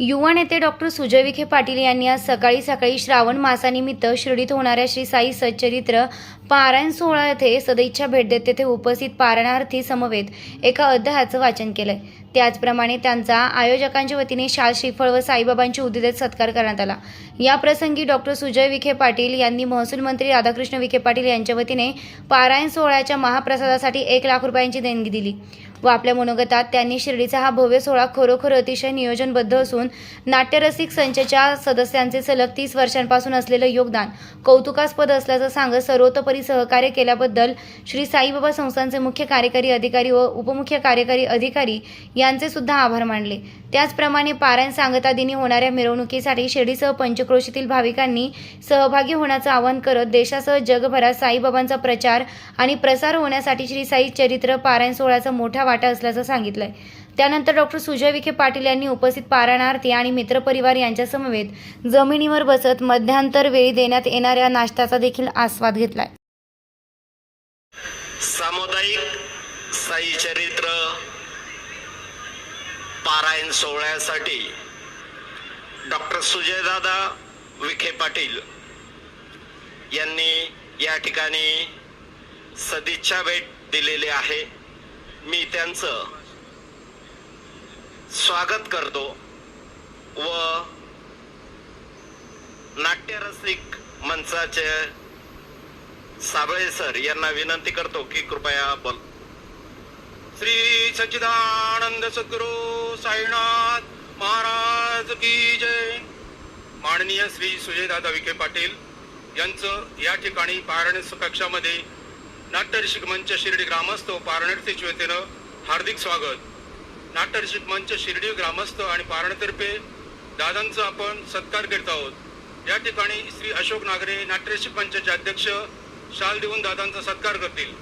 युवा नेते डॉक्टर सुजय विखे पाटील यांनी आज सकाळी सकाळी श्रावण मासानिमित्त शिर्डीत होणाऱ्या श्री साई सच्चरित्र पारायण सोहळा येथे सदैच्छा भेट देत तेथे उपस्थित पारणार्थी समवेत एका अध्यायाचं वाचन केलंय. त्याचप्रमाणे त्यांचा आयोजकांच्या वतीने शाल श्रीफळ व साईबाबांची उद्दित सत्कार करण्यात आला. या प्रसंगी डॉक्टर सुजय विखे पाटील यांनी महसूल मंत्री राधाकृष्ण विखे पाटील यांच्या वतीने पारायण सोहळ्याच्या महाप्रसादासाठी एक लाख रुपयांची देणगी दिली. व आपल्या मनोगतात त्यांनी शिर्डीचा हा भव्य सोहळा खरोखर अतिशय नियोजनबद्ध असून नाट्यरसिक संचच्या सदस्यांचे सलग तीस वर्षांपासून असलेलं योगदान कौतुकास्पद असल्याचं सांगत सर्वतोपरी सहकार्य केल्याबद्दल श्री साईबाबा संस्थांचे मुख्य कार्यकारी अधिकारी व उपमुख्य कार्यकारी अधिकारी यांचे सुद्धा आभार मानले. त्याचप्रमाणे पारायण सांगता दिनी होणाऱ्या मिरवणुकीसाठी शिर्डीसह पंचक्रोशीतील भाविकांनी सहभागी होण्याचं आवाहन करत देशासह जगभरात साईबाबांचा प्रचार आणि प्रसार होण्यासाठी श्री साई चरित्र पारायण सोहळ्याचा मोठा वाटा असल्याचं सांगितलंय. त्यानंतर डॉक्टर सुजय विखे पाटील यांनी उपस्थित पारायणार्थी आणि मित्रपरिवार यांच्यासमवेत जमिनीवर बसत मध्यांतर वेळी देण्यात येणाऱ्या नाश्त्याचा देखील आस्वाद घेतलाय. सामुदायिक साई चरित्र पारायण सोहळ्यासाठी डॉक्टर सुजयदादा विखे पाटील यांनी या ठिकाणी सदिच्छा भेट दिलेली आहे. मी त्यांचं स्वागत करतो व नाट्यरसिक मंचाचे साबळे सर यांना विनंती करतो की कृपया बोल. श्री सच्चिदानंद सद्गुरु साईनाथ महाराज की जय. माननीय श्री सुजयदादा विखे पाटील यांचं या ठिकाणी पारायण कक्षामध्ये नाट्यऋषिक मंच शिर्डी ग्रामस्थ व पारणर्थीच्या वतीनं हार्दिक स्वागत. नाट्यऋषिक मंच शिर्डी ग्रामस्थ आणि पारणतर्फे दादांचं आपण सत्कार करत आहोत. या ठिकाणी श्री अशोक नागरे नाट्यऋषिक मंचाचे अध्यक्ष शाल देऊन दादांचा सत्कार करतील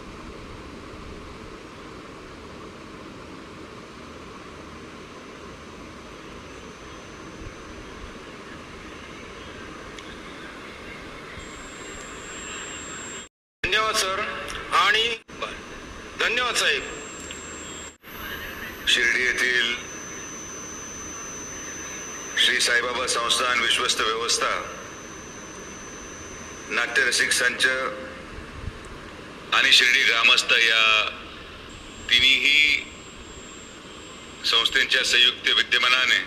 धन्यवाद सर आणि धन्यवाद साहेब. शिर्डी येथील श्री साईबाबा संस्थान विश्वस्त व्यवस्था नाट्यरसिक संच आणि शिर्डी ग्रामस्थ या तिन्ही संस्थेच्या संयुक्त विद्यमानाने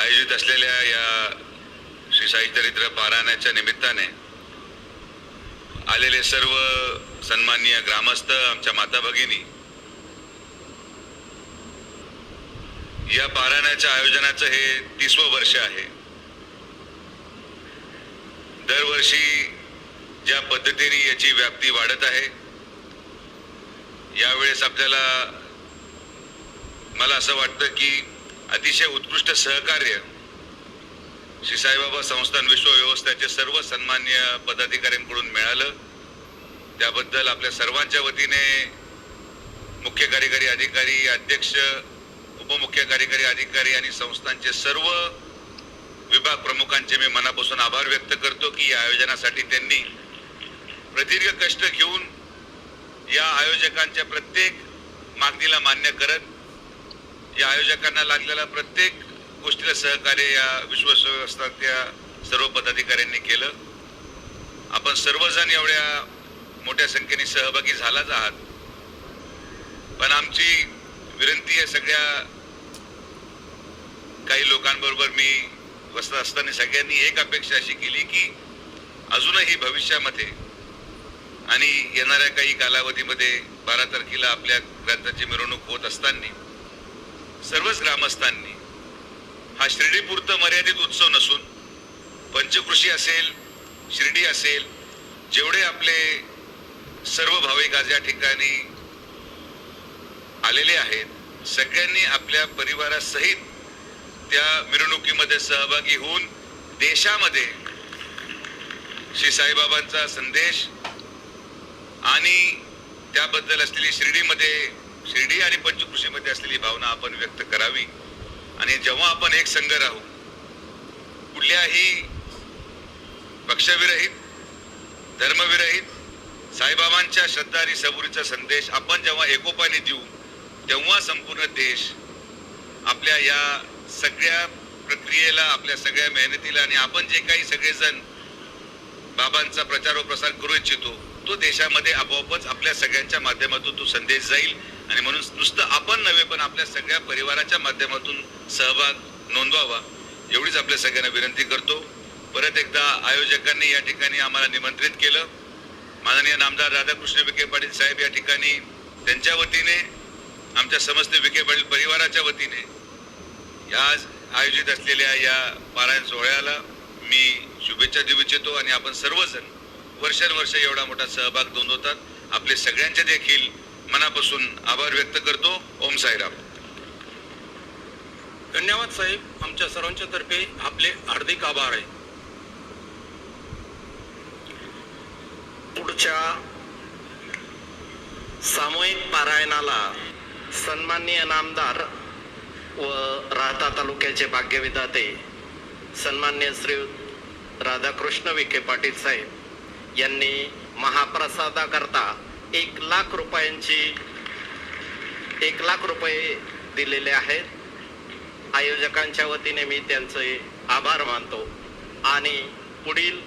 आयोजित असलेल्या या श्री साई चरित्र पारायणाच्या निमित्ताने आलेले सर्व सन्माननीय ग्रामस्थ आमच्या माता भगिनी या पारायणाच्या आयोजनाचं हे तिसवं वर्ष आहे. दरवर्षी ज्या पद्धतीने याची व्याप्ती वाढत आहे यावेळेस आपल्याला मला असं वाटतं की अतिशय उत्कृष्ट सहकार्य श्री साईबाबा संस्थान विश्वव्यवस्थेचे सर्व सन्मान्य पदाधिकाऱ्यांकडून मिळालं. त्याबद्दल आपल्या सर्वांच्या वतीने मुख्य कार्यकारी अधिकारी अध्यक्ष उपमुख्य कार्यकारी अधिकारी आणि संस्थांचे सर्व विभाग प्रमुखांचे मी मनापासून आभार व्यक्त करतो की या आयोजनासाठी त्यांनी प्रदीर्घ कष्ट घेऊन या आयोजकांच्या प्रत्येक मागणीला मान्य करत या आयोजकांना लागलेला प्रत्येक गोष्टीला सहकार्य या विश्वसंस्थाच्या सर्व पदाधिकाऱ्यांनी केलं. आपण सर्वजण एवढ्या मोठ्या संख्येने सहभागी झालाच आहात. पण आमची विनंती आहे सगळ्या काही लोकांबरोबर मी बसत असताना सगळ्यांनी एक अपेक्षा अशी केली की अजूनही भविष्यामध्ये आणि येणाऱ्या काही कालावधीमध्ये बारा तारखेला आपल्या ग्रंथाची मिरवणूक होत असताना सर्वच ग्रामस्थांनी हा शिर्डीपुरतं मर्यादित उत्सव नसून पंचकृषी असेल शिर्डी असेल जेवढे आपले सर्व भाविक आज या ठिकाणी आलेले आहेत सगळ्यांनी आपल्या परिवारासहित त्या मिरवणुकीमध्ये सहभागी होऊन देशामध्ये श्री साईबाबांचा संदेश आणि त्याबद्दल असलेली शिर्डीमध्ये शिर्डी आणि पंचकृषीमध्ये असलेली भावना आपण व्यक्त करावी. आणि जेव्हा आपण एक संघ राहू कुठल्याही पक्षविरहित धर्मविरहित साईबाबांच्या श्रद्धा आणि सबुरीचा संदेश आपण जेव्हा एकोपाने देऊ तेव्हा संपूर्ण देश आपल्या या सगळ्या प्रक्रियेला आपल्या सगळ्या मेहनतीला आणि आपण जे काही सगळेजण बाबांचा प्रचार व प्रसार करू इच्छितो तो देशामध्ये आपोआपच आपल्या सगळ्यांच्या माध्यमातून तो संदेश जाईल. आणि म्हणून नुसतं आपण नव्हे पण आपल्या सगळ्या परिवाराच्या माध्यमातून सहभाग नोंदवावा एवढीच आपल्या सगळ्यांना विनंती करतो. परत एकदा आयोजकांनी या ठिकाणी आम्हाला निमंत्रित केलं. माननीय नामदार राधाकृष्ण विखे पाटील साहेब या ठिकाणी त्यांच्या वतीने आमच्या समस्त विखे पाटील परिवाराच्या वतीने या आज आयोजित असलेल्या या पारायण सोहळ्याला मी शुभेच्छा देऊ इच्छितो आणि आपण सर्वजण वर्षानुवर्ष एवढा मोठा सहभाग नोंदवतात. आपले सगळ्यांचे देखील मनापासून आभार व्यक्त करतो. ओम साईराम. धन्यवाद साहेब. आमच्या सर्वांच्या तर्फे आपले हार्दिक आभार आहे. पुढच्या सामूहिक पारायणाला सन्माननीय नामदार व राहता तालुक्याचे भाग्यविधाते सन्मान्य श्री राधाकृष्ण विखे पाटील साहेब यांनी महाप्रसादाकरता एक लाख रुपयांची एक लाख रुपये दिलेले आहेत. आयोजकांच्या वतीने मी त्यांचे आभार मानतो. आणि पुढील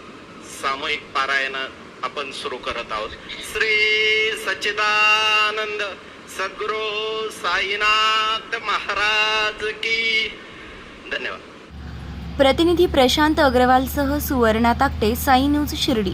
सामूहिक पारायण आपण सुरू करत आहोत. श्री सच्चिदानंद सद्गुरु साईनाथ महाराज की धन्यवाद. प्रतिनिधी प्रशांत अग्रवालसह सुवर्णा ताकटे साई न्यूज शिर्डी.